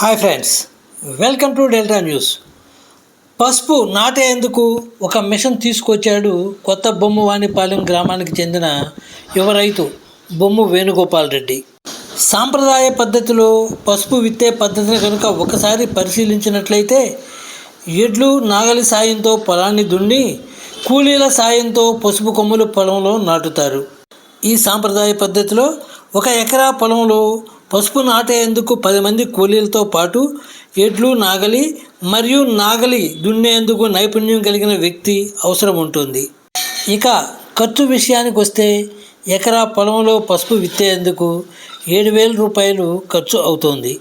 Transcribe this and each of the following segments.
Hi friends welcome to Delta News. పసుపు నాటేందుకు ఒక మిషన్ తీసుకొచ్చాడు కొత్త బొమ్మవాణిపాలెం గ్రామానికి చెందిన యువ రైతు బొమ్ము వేణుగోపాల్ రెడ్డి. సాంప్రదాయ పద్ధతిలో పసుపు విత్తే పద్ధతిని కనుక ఒకసారి పరిశీలించినట్లయితే ఎడ్లు నాగలి సాయంతో పొలాన్ని దున్ని కూలీల సాయంతో పసుపు కొమ్ములు పొలంలో నాటుతారు. ఈ సాంప్రదాయ పద్ధతిలో ఒక ఎకరా పొలంలో పసుపు నాటేందుకు పది మంది కూలీలతో పాటు ఎడ్లు నాగలి మరియు నాగలి దున్నేందుకు నైపుణ్యం కలిగిన వ్యక్తి అవసరం ఉంటుంది. ఇక ఖర్చు విషయానికి వస్తే ఎకరా పొలంలో పసుపు విత్తేందుకు ఏడు వేల రూపాయలు ఖర్చు అవుతోంది.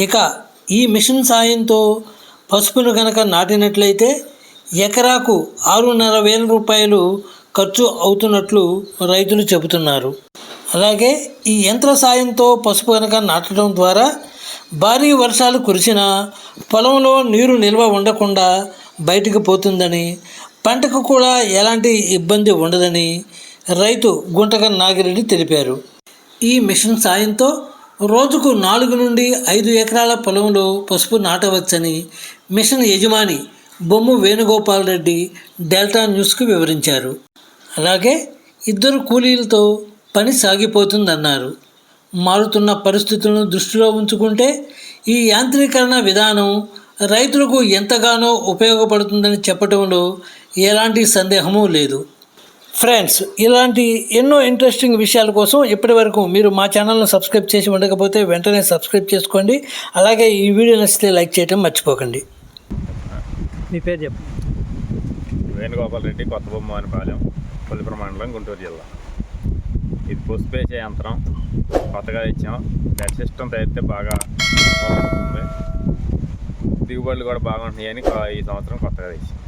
ఇక ఈ మిషన్ సాయంతో పసుపును కనుక నాటినట్లయితే ఎకరాకు ఆరున్నర వేల రూపాయలు ఖర్చు అవుతున్నట్లు రైతులు చెబుతున్నారు. అలాగే ఈ యంత్ర సాయంతో పసుపు కనుక నాటడం ద్వారా భారీ వర్షాలు కురిసినా పొలంలో నీరు నిల్వ ఉండకుండా బయటకు పోతుందని పంటకు కూడా ఎలాంటి ఇబ్బంది ఉండదని రైతు గుంటక నాగిరెడ్డి తెలిపారు. ఈ మిషన్ సాయంతో రోజుకు నాలుగు నుండి ఐదు ఎకరాల పొలంలో పసుపు నాటవచ్చని మిషన్ యజమాని బొమ్ము వేణుగోపాల్ రెడ్డి డెల్టా న్యూస్కు వివరించారు. అలాగే ఇద్దరు కూలీలతో పని సాగిపోతుందన్నారు. మారుతున్న పరిస్థితులను దృష్టిలో ఉంచుకుంటే ఈ యాంత్రీకరణ విధానం రైతులకు ఎంతగానో ఉపయోగపడుతుందని చెప్పడంలో ఎలాంటి సందేహము లేదు. ఫ్రెండ్స్ ఇలాంటి ఎన్నో ఇంట్రెస్టింగ్ విషయాల కోసం ఇప్పటి వరకు మీరు మా ఛానల్ను సబ్స్క్రైబ్ చేసి ఉండకపోతే వెంటనే సబ్స్క్రైబ్ చేసుకోండి. అలాగే ఈ వీడియో నచ్చితే లైక్ చేయడం మర్చిపోకండి. మీ పేరు చెప్పు. వేణుగోపాల్ రెడ్డి కొత్త బొమ్మవానిపాలెం కొల్లిపురం మండలం గుంటూరు జిల్లా. ఇది పుష్పేసే యంత్రం కొత్తగా ఇచ్చాం బెడ్ సిస్టమ్ తయారితే బాగా దిగుబడులు కూడా బాగుంటున్నాయని ఈ సంవత్సరం కొత్తగా ఇచ్చాం